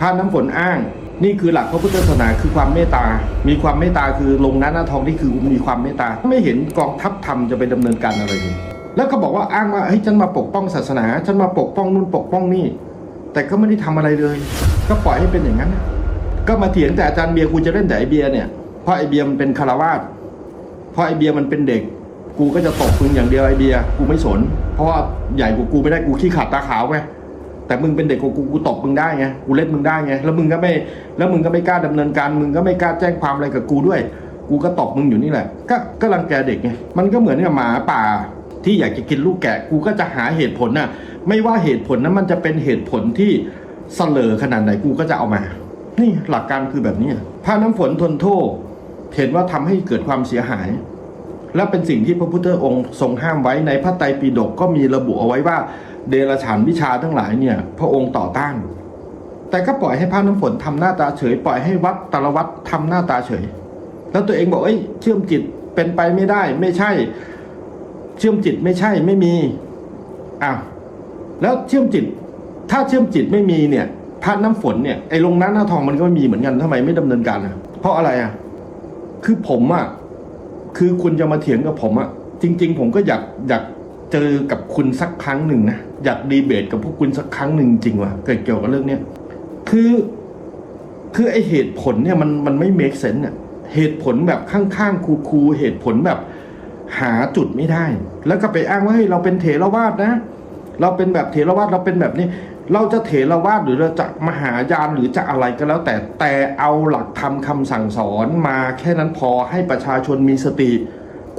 พระน้ำฝนอ้าง นี่คือหลักพระพุทธศาสนาคือความเมตตา มีความเมตตาคือลงหน้าหน้าทองนี่คือมีความเมตตา ไม่เห็นกองทัพธรรมจะไปดำเนินการอะไรเลยแล้วก็บอกว่าอ้างว่าเฮ้ยฉันมาปกป้องศาสนา ฉันมาปกป้องนู่นปกป้องนี่ แต่ก็ไม่ได้ทำอะไรเลย ก็ปล่อยให้เป็นอย่างนั้น ก็มาเถียงแต่อาจารย์เบียร์กูจะเล่นแต่ไอเบียร์เนี่ยเพราะไอเบียร์มันเป็นคารวาสเพราะไอเบียร์มันเป็นเด็ก กูก็จะตบมึงอย่างเดียวไอเบียร์กูไม่สน เพราะว่าใหญ่กว่ากูไม่ได้กูขี้ขาดตาขาวไง แต่มึงเป็นเด็กกว่ากูกูตบมึงได้ไงกูเล่นมึงได้ไงแล้วมึงก็ไม่แล้วมึงก็ไม่กล้าดำเนินการ มึงก็ไม่กล้าแจ้งความอะไรกับกูด้วย กูก็ตบมึงอยู่นี่แหละ ก็ก็รังแกเด็กไงมันก็เหมือนกับหมาป่า ที่อยากจะกินลูกแกะ กูก็จะหาเหตุผลน่ะ ไม่ว่าเหตุผลนั้นมันจะเป็นเหตุผลที่เสลอขนาดไหนกูก็จะเอามา นี่หลักการคือแบบนี้พระน้ำฝนทนโทษเห็นว่าทำให้เกิดความเสียหาย และเป็นสิ่งที่พระพุทธองค์ทรงห้ามไว้ในพระไตรปิฎกก็มีระบุเอาไว้ว่า เดรฉานวิชาทั้งหลายเนี่ย พระองค์ต่อต้าน แต่ก็ปล่อยให้พระน้ำฝนทำหน้าตาเฉย ปล่อยให้วัดต่ละวัดทำหน้าตาเฉย แล้วตัวเองบอกเอ้ยเชื่อมจิตเป็นไปไม่ได้ ไม่ใช่ เชื่อมจิตไม่ใช่ไม่มีอ้าวแล้วเชื่อมจิต ถ้าเชื่อมจิตไม่มีเนี่ยพระน้ำฝนเนี่ยไอ้ลงน้าหน้าทองมันก็ไม่มีเหมือนกันทำไมไม่ดำเนินการอะ เพราะอะไรอะคือผมอะคือคุณจะมาเถียงกับผมอะจริง ๆ ผมก็อยากอยาก เจอกับคุณสักครั้งหนึ่งนะอยากดีเบตกับพวกคุณสักครั้งหนึ่งจริงว่ะเกิดเกี่ยวกับเรื่องเนี้ยคือ คือไอเหตุผลเนี่ยมันมันไม่เมคเซน s ์อะเหตุผลแบบข้างๆคูๆเหตุผลแบบหาจุดไม่ได้ แล้วก็ไปอ้างว่าเฮ้ยเราเป็นเถรวาทนะ เราเป็นแบบเถรวาทเราเป็นแบบนี้ เราจะเถรวาทหรือเราจะมหายานหรือจะอะไรก็แล้ว แต่แต่เอาหลักธรรมคำสั่งสอนมาแค่นั้นพอให้ประชาชนมีสติ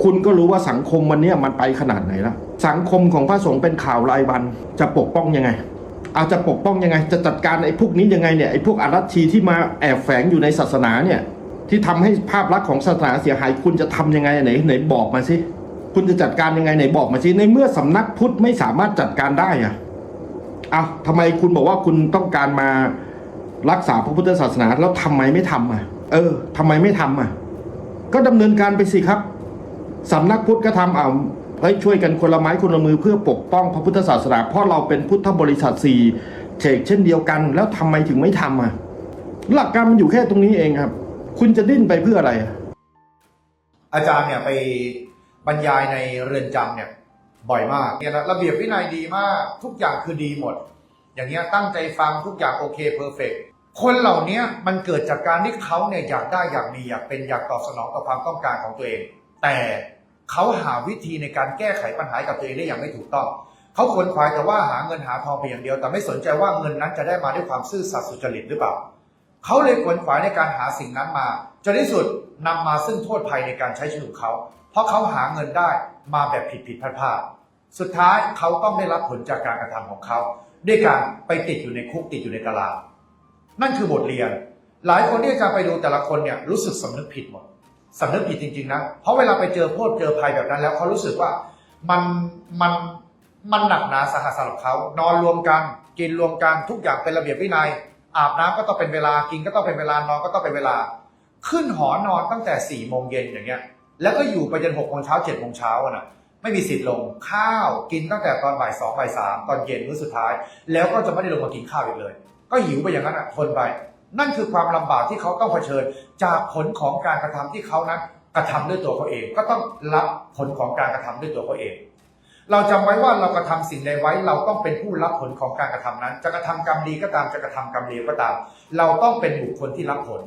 คุณก็รู้ว่าสังคมวันเนี้ยมันไปขนาดไหนละสังคมของพระสงฆ์เป็นข่าวรายวันจะปกป้องยังไงเอาจะปกป้องยังไง จะจัดการไอ้พวกนี้ยังไงเนี่ยไอ้พวกอารัชชีที่มาแอบแฝงอยู่ในศาสนาเนี่ยที่ทำให้ภาพลักษณ์ของศาสนาเสียหายคุณจะทำยังไงไหนไหนบอกมาสิคุณจะจัดการยังไงไหนบอกมาสิในเมื่อสำนักพุทธไม่สามารถจัดการได้อะเอาทำไมคุณบอกว่าคุณต้องการมารักษาพระพุทธศาสนาแล้วทำไมไม่ทำอะ เออทำไมไม่ทำอะ ก็ดำเนินการไปสิครับ สำนักพุทธก็ทำเอาเฮ้ยช่วยกันคนละไม้คนละมือเพื่อปกป้องพระพุทธศาสนาเพราะเราเป็นพุทธบริษัทสี่เฉกเช่นเดียวกัน แล้วทำไมถึงไม่ทำอะหลักการมันอยู่แค่ตรงนี้เองครับ คุณจะดิ้นไปเพื่ออะไร อาจารย์เนี่ยไปบรรยายในเรือนจำเนี่ยบ่อยมากเนี่ยนะระเบียบวินัยดีมาก ทุกอย่างคือดีหมด อย่างเงี้ยตั้งใจฟังทุกอย่างโอเคเพอร์เฟกคนเหล่านี้มันเกิดจากการที่เขาเนี่ยอยากได้อยากมีอยากเป็นอยากตอบสนองต่อความต้องการของตัวเอง แต่เขาหาวิธีในการแก้ไขปัญหากับตัวเองได้อย่างไม่ถูกต้อง เขาขวนขวายแต่ว่าหาเงินหาทองเพียงเดียว แต่ไม่สนใจว่าเงินนั้นจะได้มาด้วยความซื่อสัตย์สุจริตหรือเปล่า เขาเลยขวนขวายในการหาสิ่งนั้นมาจนที่สุดนำมาซึ่งโทษภัยในการใช้ชีวิตของเขา เพราะเขาหาเงินได้มาแบบผิดผิดพลาดพลาดสุดท้ายเขาต้องได้รับผลจากการกระทำของเขา ด้วยการไปติดอยู่ในคุกติดอยู่ในตารางนั่นคือบทเรียน หลายคนที่อาจารย์ไปดูแต่ละคนเนี่ยรู้สึกสำนึกผิดหมด สำนึกผิดจริงๆนะ เพราะเวลาไปเจอโทษเจอภัยแบบนั้น แล้วเขารู้สึกว่ามันมันมันหนักหนาสาหัสสำหรับเขานอนรวมกัน กินรวมกันทุกอย่างเป็นระเบียบวินัย อาบน้ำก็ต้องเป็นเวลากินก็ต้องเป็นเวลานอนก็ต้องเป็นเวลา ขึ้นหอนอนตั้งแต่สี่โมงเย็นอย่างเงี้ย แล้วก็อยู่ไปจนหกโมงเช้าเจ็ดโมงเช้าอะนะไม่มีสิทธิ์ลงข้าวกินตั้งแต่ตอนบ่ายสองบ่ายสามตอนเย็นมื้อสุดท้าย แล้วก็จะไม่ได้ลงมากินข้าวอีกเลย ก็หิวไปอย่างนั้นอะทนไป นั่นคือความลำบากที่เขาต้องเผชิญ จากผลของการกระทำที่เขานั้นกระทำด้วยตัวเขาเอง ก็ต้องรับผลของการกระทำด้วยตัวเขาเอง เราจำไว้ว่าเรากระทำสิ่งใดไว้ เราต้องเป็นผู้รับผลของการกระทำนั้น จะกระทำกรรมดีก็ตามจะกระทำกรรมเลวก็ตาม เราต้องเป็นบุคคลที่รับผล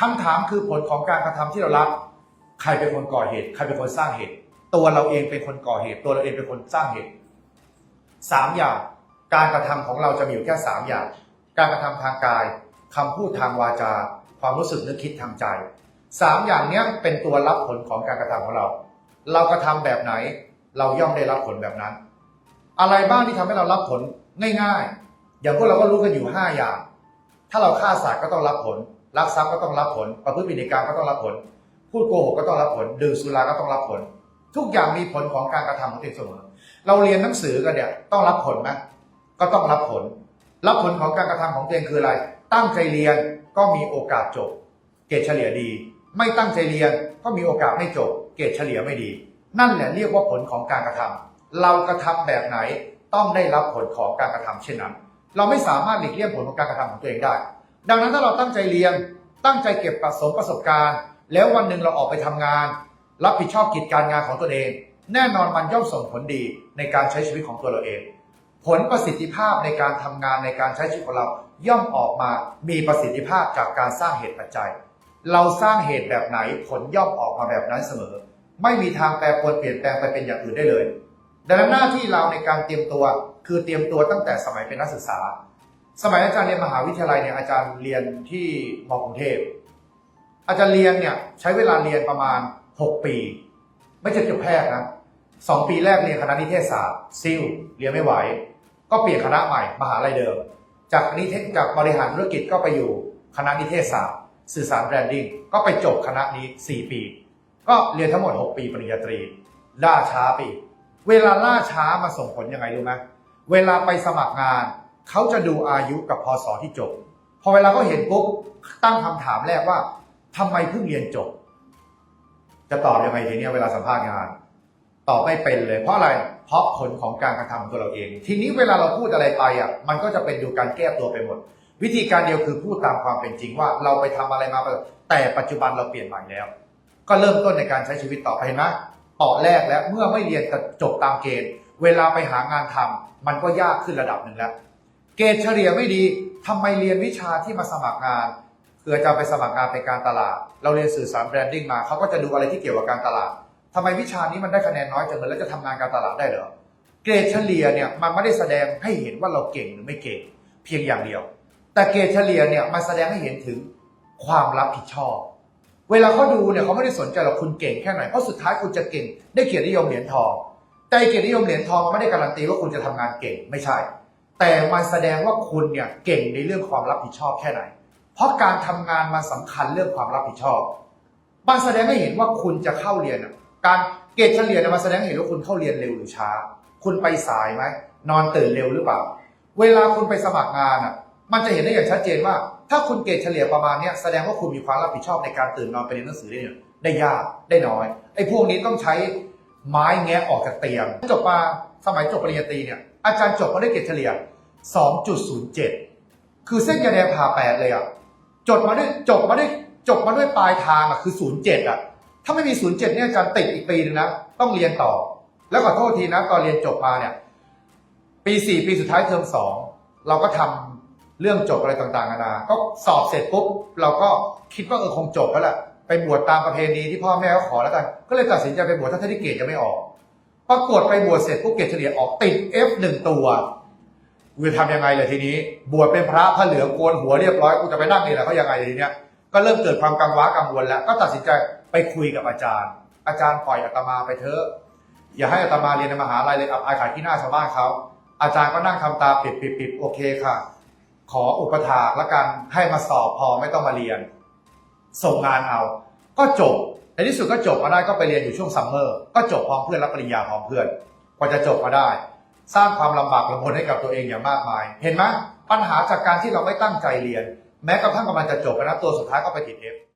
คำถามคือผลของการกระทำที่เรารับ ใครเป็นคนก่อเหตุใครเป็นคนสร้างเหตุ ตัวเราเองเป็นคนก่อเหตุ ตัวเราเองเป็นคนสร้างเหตุสามอย่าง การกระทำของเราจะมีอยู่แค่สามอย่าง การกระทำทางกาย คำพูดทางวาจา ความรู้สึกนึกคิดทางใจสามอย่างนี้เป็นตัวรับผลของการกระทำของเรา เรากระทำแบบไหน เราย่อมได้รับผลแบบนั้น อะไรบ้างที่ทำให้เรารับผลง่ายๆ อย่างพวกเราก็รู้กันอยู่ห้าอย่าง ถ้าเราฆ่าสัตว์ก็ต้องรับผลลักทรัพย์ก็ต้องรับผล ประพฤติผิดในกรรมก็ต้องรับผล พูดโกหกก็ต้องรับผล ดื่มสุราก็ต้องรับผล ทุกอย่างมีผลของการกระทำของตัวเองเสมอ เราเรียนหนังสือกันเนี่ยต้องรับผลไหมก็ต้องรับผล รับผลของการกระทำของตัวเองคืออะไร ตั้งใจเรียนก็มีโอกาสจบ เกรดเฉลี่ยดี ไม่ตั้งใจเรียนก็มีโอกาสไม่จบ เกรดเฉลี่ยไม่ดี นั่นแหละเรียกว่าผลของการกระทำเรากระทำแบบไหนต้องได้รับผลของการกระทำเช่นนั้น เราไม่สามารถหลีกเลี่ยงผลของการกระทำของตัวเองได้ ดังนั้นถ้าเราตั้งใจเรียน ตั้งใจเก็บประสบประสบการณ์ แล้ววันหนึ่งเราออกไปทำงาน รับผิดชอบกิจการงานของตัวเอง แน่นอนมันย่อมส่งผลดีในการใช้ชีวิตของตัวเราเอง ผลประสิทธิภาพในการทำงานในการใช้ชีวิตของเราย่อมออกมามีประสิทธิภาพจากการสร้างเหตุปัจจัย เราสร้างเหตุแบบไหนผลย่อมออกมาแบบนั้นเสมอ ไม่มีทางแปรปรวนเปลี่ยนแปลงไปเป็นอย่างอื่นได้เลย ดังนั้นหน้าที่เราในการเตรียมตัวคือเตรียมตัวตั้งแต่สมัยเป็นนักศึกษา สมัยอาจารย์เรียนมหาวิทยาลัยเนี่ยอาจารย์เรียนที่มกรุงเทพอาจารย์เรียนเนี่ยใช้เวลาเรียนประมาณ 6 ปี ไม่ใช่จบแพทย์นะสองปีแรกเรียนคณะนิเทศศาสตร์ซิลเรียนไม่ไหว ก็เปลี่ยนคณะใหม่มหาลัยเดิม จากนิเทศจากบริหารธุรกิจก็ไปอยู่คณะนิเทศศาสตร์สื่อสารแบรนดิ้งก็ไปจบคณะนี้ 4 ปี ก็เรียนทั้งหมด 6 ปีปริญญาตรีล่าช้าไปอีกเวลาล่าช้ามาส่งผลยังไงรู้ไหมเวลาไปสมัครงานเขาจะดูอายุกับพศที่จบ พอเวลาเขาเห็นปุ๊บตั้งคำถามแรกว่าทำไมเพิ่งเรียนจบ จะตอบยังไงทีเนี้ยเวลาสัมภาษณ์งาน ตอบไม่เป็นเลย เพราะอะไร เพราะผลของการกระทำของตัวเราเอง ทีนี้เวลาเราพูดอะไรไปอะมันก็จะเป็นดูการแก้ตัวไปหมด วิธีการเดียวคือพูดตามความเป็นจริงว่าเราไปทำอะไรมา แต่ปัจจุบันเราเปลี่ยนใหม่แล้ว ก็เริ่มต้นในการใช้ชีวิตต่อไปเห็นไหมต่อแรกแล้วเมื่อไม่เรียนจบตามเกณฑ์ เวลาไปหางานทำมันก็ยากขึ้นระดับหนึ่งแล้ว เกรดเฉลี่ยไม่ดีทำไมเรียนวิชาที่มาสมัครงานคืออาจารย์ไปสมัครงานเป็นการตลาด เราเรียนสื่อสารแบรนดิ้งมาเขาก็จะดูอะไรที่เกี่ยวกับการตลาด ทำไมวิชานี้มันได้คะแนนน้อยจังเลยแล้วจะทำงานการตลาดได้เหรอเกรดเฉลี่ยเนี่ยมันไม่ได้แสดงให้เห็นว่าเราเก่งหรือไม่เก่งเพียงอย่างเดียว แต่เกรดเฉลี่ยเนี่ยมันแสดงให้เห็นถึงความรับผิดชอบ เวลาเขาดูเนี่ยเขาไม่ได้สนใจหรอกคุณเก่งแค่ไหนเพราะสุดท้ายคุณจะเก่ง ได้เกียรตินิยมเหรียญทอง แต่เกียรตินิยมเหรียญทองไม่ได้การันตีว่าคุณจะทำงานเก่งไม่ใช่ แต่มันแสดงว่าคุณเนี่ยเก่งในเรื่องความรับผิดชอบแค่ไหน เพราะการทำงานมันสำคัญเรื่องความรับผิดชอบมันแสดงให้เห็นว่าคุณจะเข้าเรียนอะ การเกรดเฉลี่ยเนี่ยมันแสดงเห็นว่าคุณเข้าเรียนเร็วหรือช้า คุณไปสายไหมนอนตื่นเร็วหรือเปล่า เวลาคุณไปสมัครงานอะ มันจะเห็นได้อย่างชัดเจนว่า ถ้าคุณเกรดเฉลี่ยประมาณนี้แสดงว่าคุณมีความรับผิดชอบในการตื่นนอนไปเรียนหนังสือได้เนี่ยได้ยากได้น้อยไอ้พวกนี้ต้องใช้ไม้แงะออกจากเตียงจบมาสมัยจบปริญญาตรีเนี่ยอาจารย์จบมาได้เกรดเฉลี่ย 2.07 คือเส้นยาแดงผ่าแปดเลยอะจบมาด้วยจบมาด้วยจบมาด้วยปลายทางอะคือ 07อะ ถ้าไม่มี07เจ็ดเนี่ยอาจารย์ติดอีกปีนึงนะต้องเรียนต่อ แล้วขอโทษทีนะตอนเรียนจบมาเนี่ย ปี4ปีสุดท้ายเทอม2เราก็ทำเรื่องจบอะไรต่างๆนานา ก็สอบเสร็จปุ๊บเราก็คิดว่าเออคงจบแล้วแหละไปบวชตามประเพณีที่พ่อแม่เขาขอแล้วกัน ก็เลยตัดสินใจไปบวชทั้งที่เกรดยังไม่ออกปรากฏไปบวชเสร็จปุ๊บเกรดเฉลี่ยออกติด F หนึ่งตัวกูจะทำยังไงเลยทีนี้ บวชเป็นพระผ้าเหลืองโกนหัวเรียบร้อยกูจะไปนั่งนี่แหละเขายังไงทีเนี้ย ก็เริ่มเกิดความกังวลกังวลแล้ว ก็ตัดสินใจไปคุยกับอาจารย์ อาจารย์ปล่อยอาตมาไปเถอะอย่าให้อาตมาเรียนในมหาลัยเลยอับอายขายที่หน้าชาวบ้านเขาอาจารย์ก็นั่งทำตาปิดปิดปิดโอเคค่ะ ขออุปถากแล้วกันให้มาสอบพอไม่ต้องมาเรียน ส่งงานเอา ก็จบในที่สุดก็จบมาได้ก็ไปเรียนอยู่ช่วงซัมเมอร์ก็จบพร้อมเพื่อนรับปริญญาพร้อมเพื่อนกว่าจะจบมาได้ สร้างความลำบากลำบนให้กับตัวเองอย่างมากมาย เห็นไหมปัญหาจากการที่เราไม่ตั้งใจเรียน แม้กระทั่งกำลังจะจบนะตัวสุดท้ายก็ไปติดเอฟ